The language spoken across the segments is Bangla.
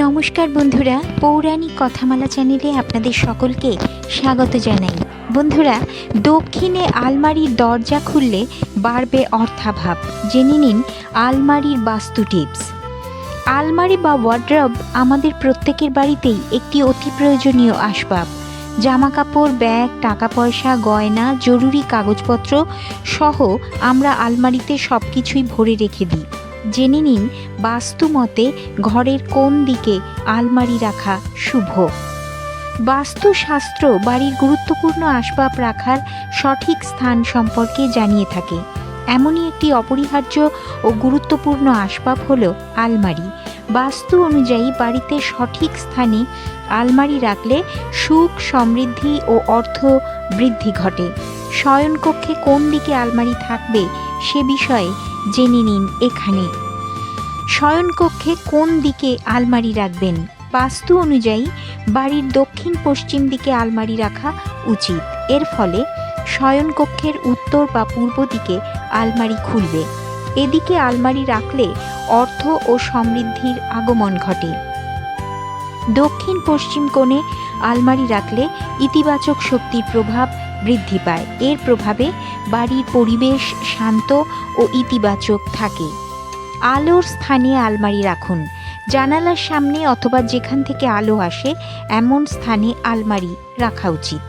নমস্কার বন্ধুরা, পৌরাণিক কথামালা চ্যানেলে আপনাদের সকলকে স্বাগত জানাই। বন্ধুরা, দক্ষিণে আলমারির দরজা খুললে বাড়বে অর্থাভাব। জেনে নিন আলমারির বাস্তু টিপস। আলমারি বা ওয়ার্ড্রব আমাদের প্রত্যেকের বাড়িতেই একটি অতি প্রয়োজনীয় আসবাব। জামা কাপড় ব্যাগ টাকা পয়সা গয়না, জরুরি কাগজপত্র সহ আমরা আলমারিতে সব কিছুই ভরে রেখে দিই। জেনে নিন বাস্তু মতে ঘরের কোন দিকে আলমারি রাখা শুভ। বাস্তুশাস্ত্র বাড়ির গুরুত্বপূর্ণ আসবাব রাখার সঠিক স্থান সম্পর্কে জানিয়ে থাকে। এমনই একটি অপরিহার্য ও গুরুত্বপূর্ণ আসবাব হল আলমারি। বাস্তু অনুযায়ী বাড়িতে সঠিক স্থানে আলমারি রাখলে সুখ, সমৃদ্ধি ও অর্থ বৃদ্ধি ঘটে। শয়নকক্ষে কোন দিকে আলমারি থাকবে সে বিষয়ে জেনে নিন এখানে। শয়নকক্ষে কোন দিকে আলমারি রাখবেন? বাস্তু অনুযায়ী, বাড়ির দক্ষিণ পশ্চিম দিকে আলমারি রাখা উচিত। এর ফলে শয়নকক্ষের উত্তর বা পূর্ব দিকে আলমারি খুলবে। এদিকে আলমারি রাখলে অর্থ ও সমৃদ্ধির আগমন ঘটে। দক্ষিণ পশ্চিম কোণে আলমারি রাখলে ইতিবাচক শক্তির প্রভাব বৃদ্ধি পায়। এর প্রভাবে বাড়ির পরিবেশ শান্ত ও ইতিবাচক থাকে। আলোর স্থানে আলমারি রাখুন। জানালার সামনে অথবা যেখান থেকে আলো আসে, এমন স্থানে আলমারি রাখা উচিত।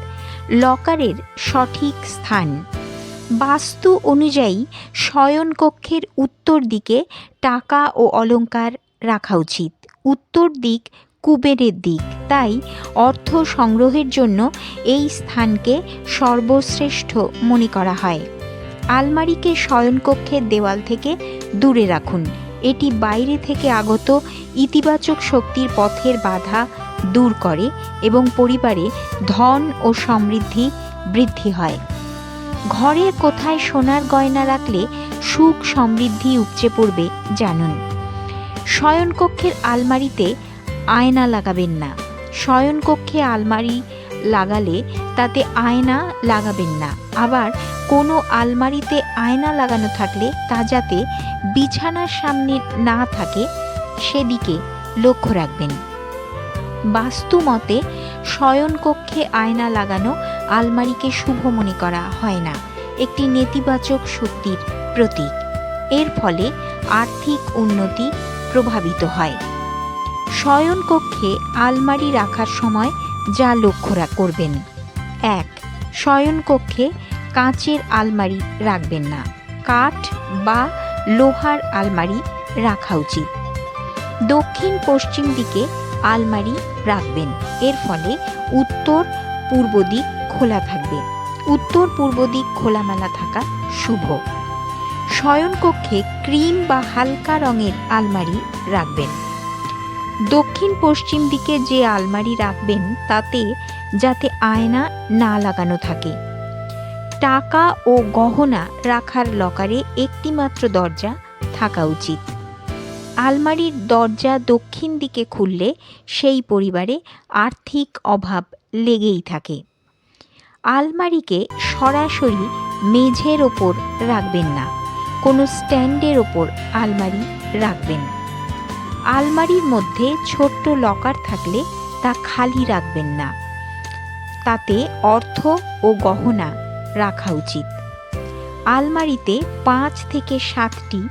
লকারের সঠিক স্থান। বাস্তু অনুযায়ী শয়নকক্ষের উত্তর দিকে টাকা ও অলংকার রাখা উচিত। উত্তর দিক কুবেরের দিক। তাই অর্থ সংগ্রহের জন্য এই স্থানকে সর্বশ্রেষ্ঠ মনে করা হয়। আলমারিকে শয়নকক্ষের দেওয়াল থেকে দূরে রাখুন। এটি বাইরে থেকে আগত ইতিবাচক শক্তির পথের বাধা দূর করে এবং পরিবারে ধন ও সমৃদ্ধি বৃদ্ধি হয়। ঘরের কোথায় সোনার গয়না রাখলে সুখ সমৃদ্ধি উপচে পড়বে জানুন। শয়নকক্ষের আলমারিতে আয়না লাগাবেন না। শয়নকক্ষে আলমারি লাগালে তাতে আয়না লাগাবেন না। আবার কোনো আলমারিতে আয়না লাগানো থাকলে তা যাতে বিছানার সামনে না থাকে, সেদিকে লক্ষ্য রাখবেন। বাস্তু মতে শয়নকক্ষে আয়না লাগানো আলমারিকে শুভ মনে করা হয় না, একটি নেতিবাচক শক্তির প্রতীক। এর ফলে আর্থিক উন্নতি প্রভাবিত হয়। শয়নকক্ষে আলমারি রাখার সময় যা লক্ষ্য করবেন। এক, শয়নকক্ষে কাঁচের আলমারি রাখবেন না। কাঠ বা লোহার আলমারি রাখা উচিত। দক্ষিণ পশ্চিম দিকে আলমারি রাখবেন। এর ফলে উত্তর পূর্ব দিক খোলা থাকবে। উত্তর পূর্ব দিক খোলামেলা থাকা শুভ। শয়নকক্ষে ক্রিম বা হালকা রঙের আলমারি রাখবেন। দক্ষিণ পশ্চিম দিকে যে আলমারি রাখবেন তাতে যাতে আয়না না লাগানো থাকে। টাকা ও গহনা রাখার লকারে একটিমাত্র দরজা থাকা উচিত। আলমারির দরজা দক্ষিণ দিকে খুললে সেই পরিবারে আর্থিক অভাব লেগেই থাকে। আলমারিকে সরাসরি মেঝের ওপর রাখবেন না, কোনো স্ট্যান্ডের ওপর আলমারি রাখবেন। আলমারির মধ্যে ছোট্ট লকার থাকলে তা খালি রাখবেন না। তাতে অর্থ ও গহনা রাখা উচিত। আলমারিতে পাঁচ থেকে সাতটি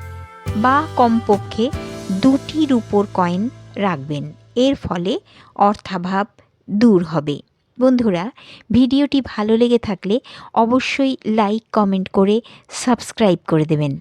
বা কমপক্ষে দুটি রূপোর কয়েন রাখবেন। এর ফলে অর্থাভাব দূর হবে। বন্ধুরা, ভিডিওটি ভালো লেগে থাকলে অবশ্যই লাইক, কমেন্ট করে সাবস্ক্রাইব করে দেবেন।